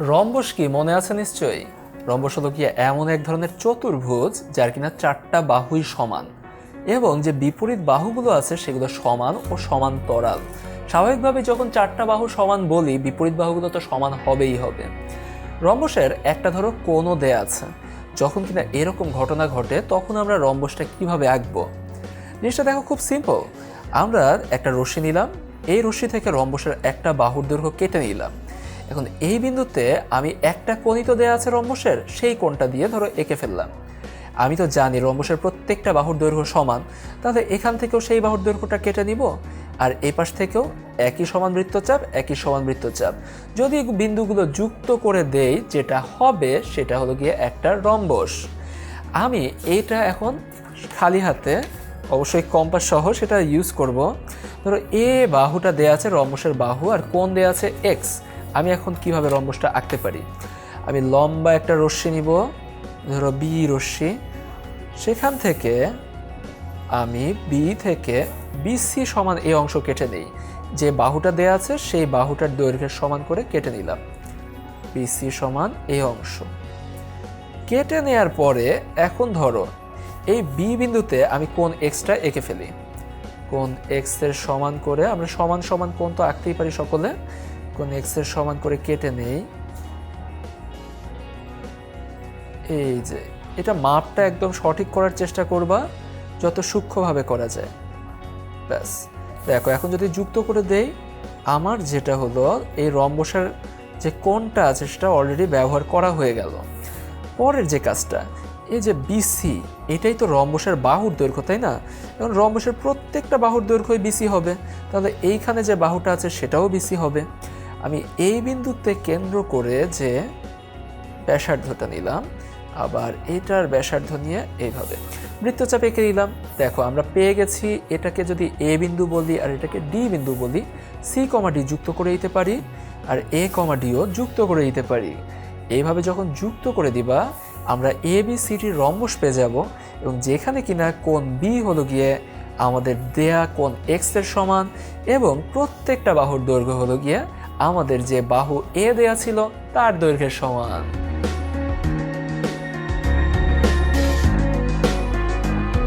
Rhombus কি? মনে আছে নিশ্চয়ই? রম্বস হলো কি এমন এক ধরনের চতুর্ভুজ যার কিনা চারটা বাহুই সমান এবং যে বিপরীত বাহুগুলো আছে সেগুলো সমান ও সমান্তরাল স্বাভাবিকভাবে যখন চারটা বাহু সমান বলি, বিপরীত বাহুগুলো তো সমান হবেই হবে। রম্বসের একটা ধরো কোণও দেয়া আছে। যখন কিনা এরকম ঘটনা ঘটে, তখন আমরা রম্বসটা কীভাবে আঁকবো? জিনিসটা দেখো খুব সিম্পল আমরা একটা রশ্মি নিলাম, এই রশ্মি থেকে রম্বসের একটা বাহুর দৈর্ঘ্য কেটে নিলাম। এখন এই বিন্দুতে আমি একটা কোণই তো দেওয়া আছে রম্বসের, সেই কোণটা দিয়ে ধরো এঁকে ফেললাম। আমি তো জানি রম্বসের প্রত্যেকটা বাহুর দৈর্ঘ্য সমান, তাহলে এখান থেকেও সেই বাহুর দৈর্ঘ্যটা কেটে নিব, আর এই পাশ থেকেও একই সমান বৃত্তচাপ, একই সমান বৃত্তচাপ। যদি বিন্দুগুলো যুক্ত করে দেই, যেটা হবে সেটা হলো গিয়ে একটা রম্বস। আমি এইটা এখন খালি হাতে, অবশ্যই কম্পাস সহ সেটা ইউজ করব। ধরো এ বাহুটা দেয়া আছে রম্বসের বাহু, আর কোন দেয়া আছে এক্স এখন কীভাবে রম্বসটা আঁকতে পারি? আমি লম্বা একটা রশ্মি নিব, ধরো বি রশ্মি। সেখান থেকে আমি বি থেকে বিসি সমান এই অংশ কেটে নেই। যে বাহুটা দেয়া আছে, সেই বাহুটার দৈর্ঘ্যের সমান করে কেটে নিলাম। বিসি সমান এই অংশ। কেটে নেয়ার পরে এখন ধরো, এই বি বিন্দুতে আমি কোন এক্সটা এঁকে ফেলি? কোন এক্সের সমান করে, আমরা সমান সমান কোন তো আঁকতেই পারি সকলে। কোন এক্সের সমান করে কেটে নেই। এই যে, এটা মাপটা একদম সঠিক করার চেষ্টা করবা, যত সূক্ষ্মভাবে করা যায়। ব্যাস, দেখো, এখন যদি যুক্ত করে দেই, আমার যেটা হলো, এই রম্বসের যে কোণটা আছে, সেটা অলরেডি ব্যবহার করা হয়ে গেল। পরের যে কাজটা, এই যে বিসি এটাই তো রম্বসের বাহুর দৈর্ঘ্য, তাই না? এখন রম্বসের প্রত্যেকটা বাহুর দৈর্ঘ্যই বিসি হবে। তাহলে এইখানে যে বাহুটা আছে, সেটাও বিসি হবে। আমি এই বিন্দুতে কেন্দ্র করে যে ব্যাসার্ধটা নিলাম, আবার এটার ব্যাসার্ধ নিয়ে এইভাবে। বৃত্তচাপ এঁকে নিলাম। দেখো, আমরা পেয়ে গেছি এটাকে যদি এ বিন্দু বলি আর এটাকে ডি বিন্দু বলি, সি কমা ডি যুক্ত করে দিতে পারি আর এ কমা ডিও যুক্ত করে দিতে পারি। এইভাবে যখন যুক্ত করে দিবা, আমরা এ, বি সিটির রম্বস পেয়ে যাব এবং যেখানে কিনা কোন বি হলো গিয়ে আমাদের দেয়া কোন এক্সের সমান এবং প্রত্যেকটা বাহুর দৈর্ঘ্য হলো গিয়ে আমাদের যে বাহু এ দেয়া ছিল তার দৈর্ঘ্যের সমান।